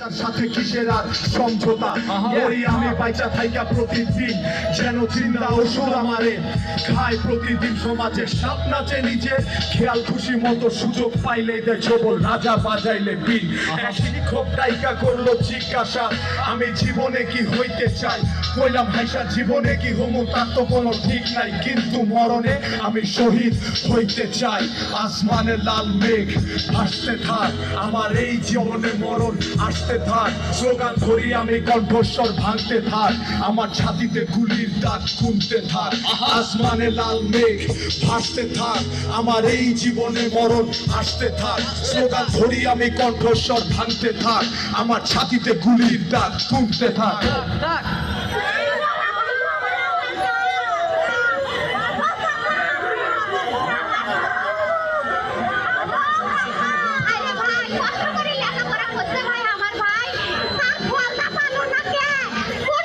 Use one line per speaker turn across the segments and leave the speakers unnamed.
তার সাথে কিসের আর সমঝোতা? ওই আমি বাইচা থাইকা প্রতিদিন যেন চিন্তা ওষুধ আমারে খায় প্রতিদিন সমাজে। সাপ নাচে নিজে খেয়াল খুশি মতো সুযোগ পাইলে দেখো বল রাজা বাজাইলে বিল। শিক্ষক দায়িকা করল জিজ্ঞাসা আমি জীবনে কি হইতে চাই? কইলাম হাইসা জীবনে কি হমু? তার তো কোনো ঠিক নাই। কিন্তু মরণে আমি শহীদ হইতে চাই। আসমানে লাল মেঘ আসতে থাক। আমার এই জীবনে মরণ আসতে থাক স্লোগান ধরি আমি কণ্ঠস্বর ভাঙতে থাক আমার ছাতিতে গুলির দাগ কুনতে থাক আসমানে লাল মেঘ ভাসতে থাক আমার এই জীবনে মরণ আসতে থাক স্লোগান ধরি আমি কণ্ঠস্বর ভাঙতে থাক আমার ছাতিতে গুলির দাগ কুনতে থাক
আরে ভাই কষ্ট করে লেখাপড়া করতে হয় আমার ভাই তার ফলটা পালো না কে কোন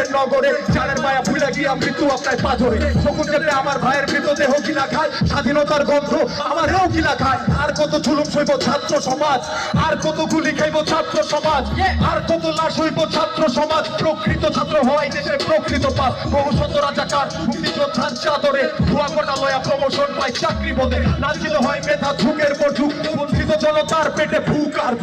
কংক্রিটের নগরে চারের মায়া ভুলে গিয়া মৃত্যু আপনার পাথরে। শকুন ক্ষেত্রে আমার ভাইয়ের মৃতদেহ কিনা খায়, স্বাধীনতার গন্ধ আমারও কিনা খায়। আর কত জুলুম সইব ছাত্র সমাজ, আর কত গুলি খাইব ছাত্র সমাজ, আর কত লাশ হইব ছাত্র সমাজ। প্রকৃত ছাত্র হওয়াই দেশের প্রকৃত পাপ। বহু শত রাজাকার, মুক্তিযোদ্ধার চাদরে ধোয়া কোটা লয়া প্রমোশন পায় চাকরি বদে লাঞ্ছিত হয় মেধা ঝুঁকের পর বঞ্চিত জনতার পেটে ভুক আর